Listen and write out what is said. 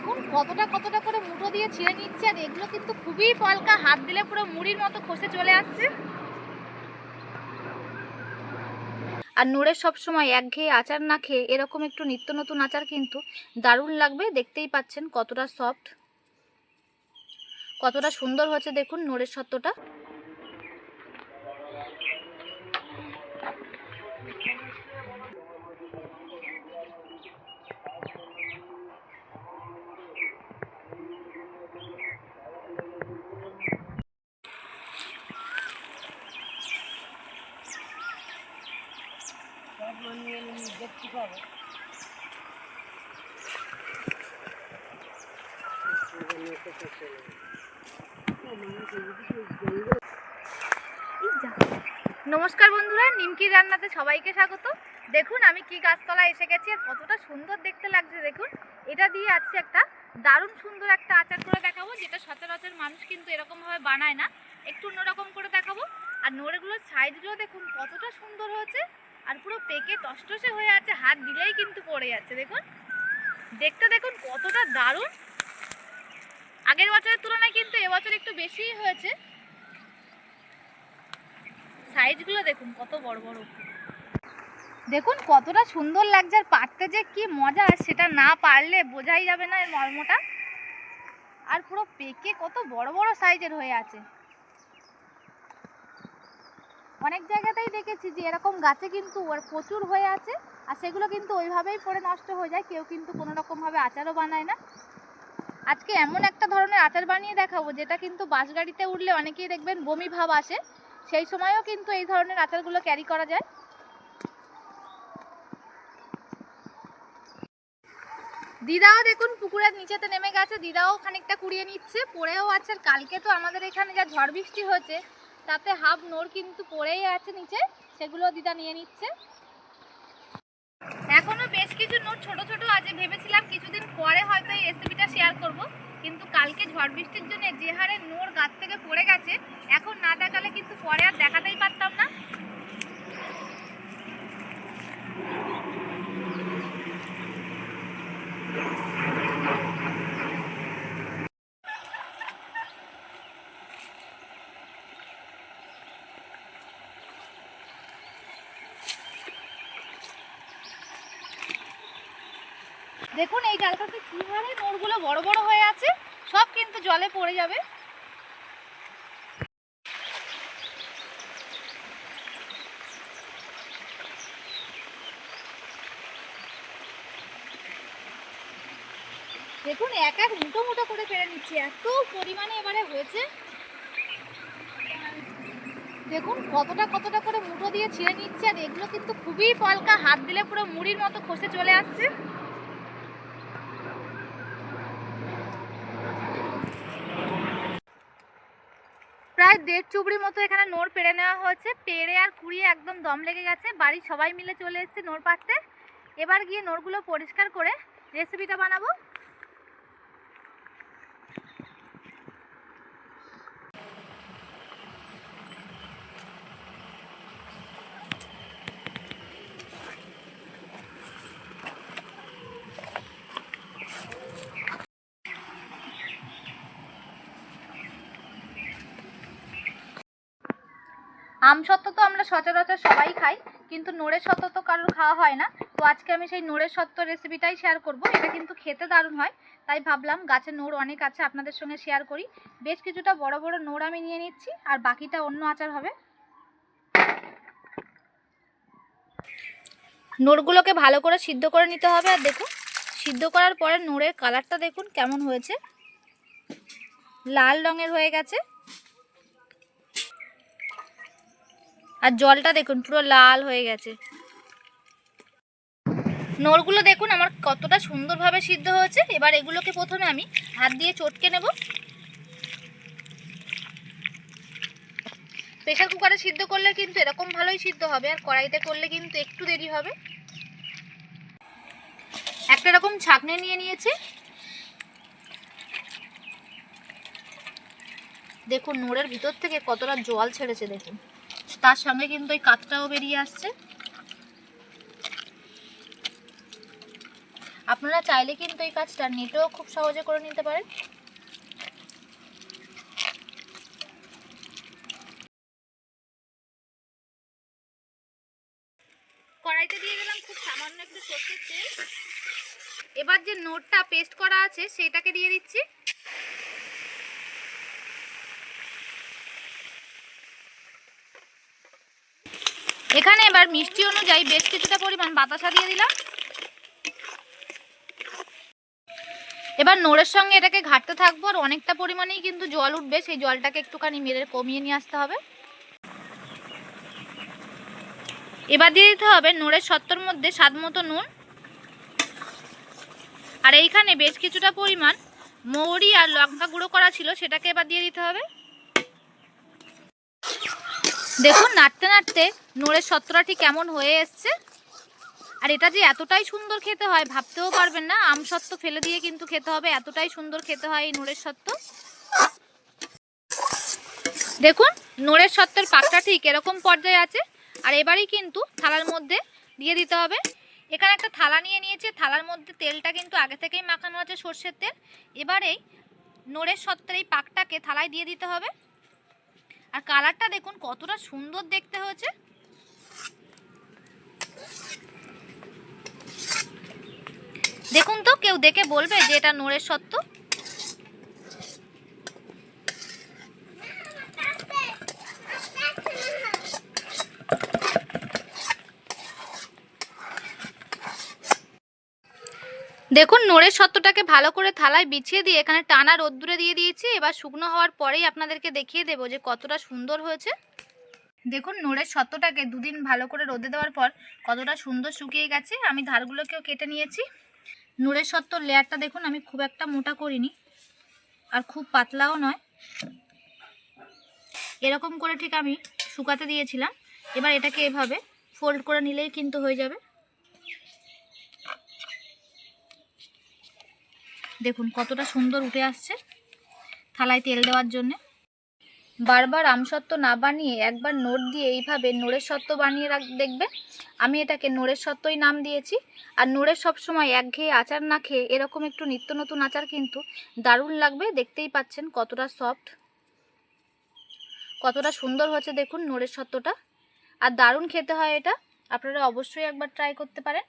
দেখুন কতটা কতটা করে মুঠো দিয়ে ছিঁড়ে নিচ্ছে আর এগুলো কিন্তু খুবই পলকা, হাত দিলে পুরো মুড়ির মতো খসে চলে আসছে। আর নোড়ের সবসময় একঘেয়ে আচার না খেয়ে এরকম একটু নিত্য নতুন আচার কিন্তু দারুণ লাগবে, দেখতেই পাচ্ছেন কতটা সফট কতটা সুন্দর হয়েছে দেখুন নোড়ের সত্ত্বটা নমস্কার বন্ধুরা নিমকির রান্নাতে সবাইকে স্বাগত। দেখুন, আমি কি গাছতলায় এসে গেছি আর কতটা সুন্দর দেখতে লাগছে, দেখুন। এটা দিয়ে আজকে একটা দারুণ সুন্দর একটা আচার করে দেখাবো, যেটা সচরাচর মানুষ কিন্তু এরকমভাবে বানায় না। একটু অন্যরকম করে দেখাবো। আর নোড়েগুলোর সাইজগুলো দেখুন, কতটা সুন্দর হয়েছে। আর পুরো পেকে টসটসে হয়ে আছে, হাত দিলেই কিন্তু পড়ে যাচ্ছে, দেখুন। দেখতে দেখুন কতটা দারুণ। আগের বছরের তুলনায় কিন্তু এবছর একটু বেশিই হয়েছে। সাইজগুলো দেখুন, কত বড় বড়। দেখুন কতটা সুন্দর লাগছে, আর পারতে যে কি মজা সেটা না পারলে বোঝাই যাবে না এর মর্মটা। আর পুরো পেকে কত বড় বড় সাইজের হয়ে আছে। অনেক জায়গাতেই দেখেছি যে এরকম গাছে কিন্তু ওর প্রচুর হয়ে আছে, আর সেগুলো কিন্তু ওইভাবেই পড়ে নষ্ট হয়ে যায়, কেউ কিন্তু কোনো রকমভাবে আচারও বানায় না। আজকে এমন একটা ধরনের আচার বানিয়ে দেখাবো, যেটা কিন্তু বাস গাড়িতে উঠলে অনেকেই দেখবেন বমি ভাব আসে, সেই সময়ও কিন্তু এই ধরনের আচারগুলো ক্যারি করা যায়। দিদাও দেখুন পুকুরের নিচেতে নেমে গেছে, দিদাও খানিকটা কুড়িয়ে নিচ্ছে, পড়েও আছে কালকে তো আমাদের এখানে যা ঝড় বৃষ্টি হয়েছে তাতে হাফ নোর কিন্তু পড়েই আছে নিচে, সেগুলো দিদা নিয়ে নিচ্ছে। এখনও বেশ কিছু নোট ছোট ছোট আছে, ভেবেছিলাম কিছুদিন পরে হয়তো এই রেসিপিটা শেয়ার করব, কিন্তু কালকে ঝড় বৃষ্টির জন্য যে হারে নোর গাছ থেকে পড়ে গেছে, এখন না দেখালে কিন্তু পরে আর দেখাতেই পারতাম না। দেখুন এই ডালটাতে কি হারে নোড়গুলো বড় বড় হয়ে আছে, সব কিন্তু জলে পড়ে যাবে। দেখুন, এক এক মুঠো মুঠো করে ফেলে নিচ্ছি, এত পরিমাণে এবারে হয়েছে। দেখুন, কতটা কতটা করে মুঠো দিয়ে ছিঁড়ে নিচ্ছে, আর এগুলো কিন্তু খুবই পলকা, হাত দিলে পুরো মুড়ির মতো খসে চলে আসছে। দেড় চুবড়ি মতো এখানে নোর পেরে নেওয়া হয়েছে। পেরে আর কুড়িয়ে একদম দম লেগে গেছে। বাড়ির সবাই মিলে চলে এসছে নোর পাড়তে। এবার গিয়ে নোরগুলো পরিষ্কার করে রেসিপিটা বানাবো। আম সত্ত্ব তো আমরা সচরাচর সবাই খাই, কিন্তু নোড়ের সত্ত্ব তো কারোর খাওয়া হয় না। তো আজকে আমি সেই নোড়ের সত্ত্ব রেসিপিটাই শেয়ার করব। এটা কিন্তু খেতে দারুণ হয়, তাই ভাবলাম গাছে নোড় অনেক আছে, আপনাদের সঙ্গে শেয়ার করি। বেশ কিছুটা বড় বড় নোড় আমি নিয়ে নিচ্ছি, আর বাকিটা অন্য আচার হবে। নোড়গুলোকে ভালো করে সিদ্ধ করে নিতে হবে, আর দেখুন, সিদ্ধ করার পরে নোড়ের কালারটা দেখুন কেমন হয়েছে। লাল রঙের হয়ে গেছে। আর জলটা দেখুন, পুরো লাল হয়ে গেছে। নোড়গুলো দেখুন, আমার কতটা সুন্দরভাবে সিদ্ধ হয়েছে। এবার এগুলোকে প্রথমে আমি হাত দিয়ে চটকে নেব। প্রেশার কুকারে সিদ্ধ করলে কিন্তু এরকম ভালোই সিদ্ধ হবে, আর কড়াইতে করলে কিন্তু একটু দেরি হবে। একটা রকম ছাকনি নিয়ে নিয়েছি। দেখুন, নোড়ের ভিতর থেকে কতটা জল ছেড়েছে, দেখুন। তার সঙ্গে কিন্তু ওই কাতটাও বেরিয়ে আসছে। আপনারা চাইলে কিন্তু এই কাজটা নেটেও খুব সহজে করে নিতে পারেন। কড়াইতে দিয়ে দিলাম খুব সামান্য একটু সর্ষের তেল। এবার যে নোটটা পেস্ট করা আছে, সেটাকে দিয়ে দিচ্ছি। এখানে এবার মিষ্টি অনুযায়ী বেশ কিছুটা পরিমাণ বাতাসা দিয়ে দিলাম। এবার নোড়ের সঙ্গে এটাকে ঘাটতে থাকব আর অনেকটা পরিমাণেই কিন্তু জল উঠবে, সেই জলটাকে একটুখানি মেরে কমিয়ে নিয়ে আসতে হবে। এবার দিয়ে দিতে হবে নোড়ের সত্তর মধ্যে স্বাদ মতো নুন। আর এইখানে বেশ কিছুটা পরিমাণ মৌরি আর লঙ্কা গুঁড়ো করা ছিল, সেটাকে এবার দিয়ে দিতে হবে। দেখুন, নাড়তে নাড়তে নোড়ের সত্তরা ঠিক কেমন হয়ে এসছে। আর এটা যে এতটাই সুন্দর খেতে হয়, ভাবতেও পারবেন না। আম সত্ত্ব ফেলে দিয়ে কিন্তু খেতে হবে। এতটাই সুন্দর খেতে হয় এই নোড়ের সত্ত্ব দেখুন নোড়ের সত্ত্বের পাকটা ঠিক এরকম পর্যায়ে আছে। আর এবারেই কিন্তু থালার মধ্যে দিয়ে দিতে হবে। এখানে একটা থালা নিয়ে নিয়েছে। থালার মধ্যে তেলটা কিন্তু আগে থেকেই মাখানো আছে সর্ষের তেল। এবারেই নোড়ের সত্ত্বের এই পাকটাকে থালায় দিয়ে দিতে হবে। আর কালারটা দেখুন, কতটা সুন্দর দেখতে হয়েছে। দেখুন তো, কেউ দেখে বলবে যে এটা নোরের সত্ত্ব দেখুন, নোড়ের সত্ত্বটাকে ভালো করে থালায় বিছিয়ে দিয়ে এখানে টানা রোদ্দুরে দিয়ে দিয়েছি। এবার শুকনো হওয়ার পরেই আপনাদেরকে দেখিয়ে দেবো যে কতটা সুন্দর হয়েছে। দেখুন, নোড়ের সত্ত্বটাকে দুদিন ভালো করে রোদে দেওয়ার পর কতটা সুন্দর শুকিয়ে গেছে। আমি ধারগুলোকেও কেটে নিয়েছি। নোড়ের সত্ত্বর লেয়ারটা দেখুন, আমি খুব একটা মোটা করিনি। আর খুব পাতলাও নয়। এরকম করে ঠিক আমি শুকাতে দিয়েছিলাম। এবার এটাকে এভাবে ফোল্ড করে নিলেই কিন্তু হয়ে যাবে। দেখুন কতটা সুন্দর উঠে আসছে থালায় তেল দেওয়ার জন্যে। বারবার আমসত্ত্ব না বানিয়ে একবার নোট দিয়ে এইভাবে নোড়ের সত্ত্ব বানিয়ে রাখ, দেখবে। আমি এটাকে নোড়ের সত্ত্বই নাম দিয়েছি। আর নোড়ের সবসময় একঘেয়ে আচার না খেয়ে এরকম একটু নিত্য নতুন আচার কিন্তু দারুণ লাগবে। দেখতেই পাচ্ছেন কতটা সফট, কতটা সুন্দর হয়েছে দেখুন নোড়ের সত্ত্বটা। আর দারুণ খেতে হয় এটা। আপনারা অবশ্যই একবার ট্রাই করতে পারেন।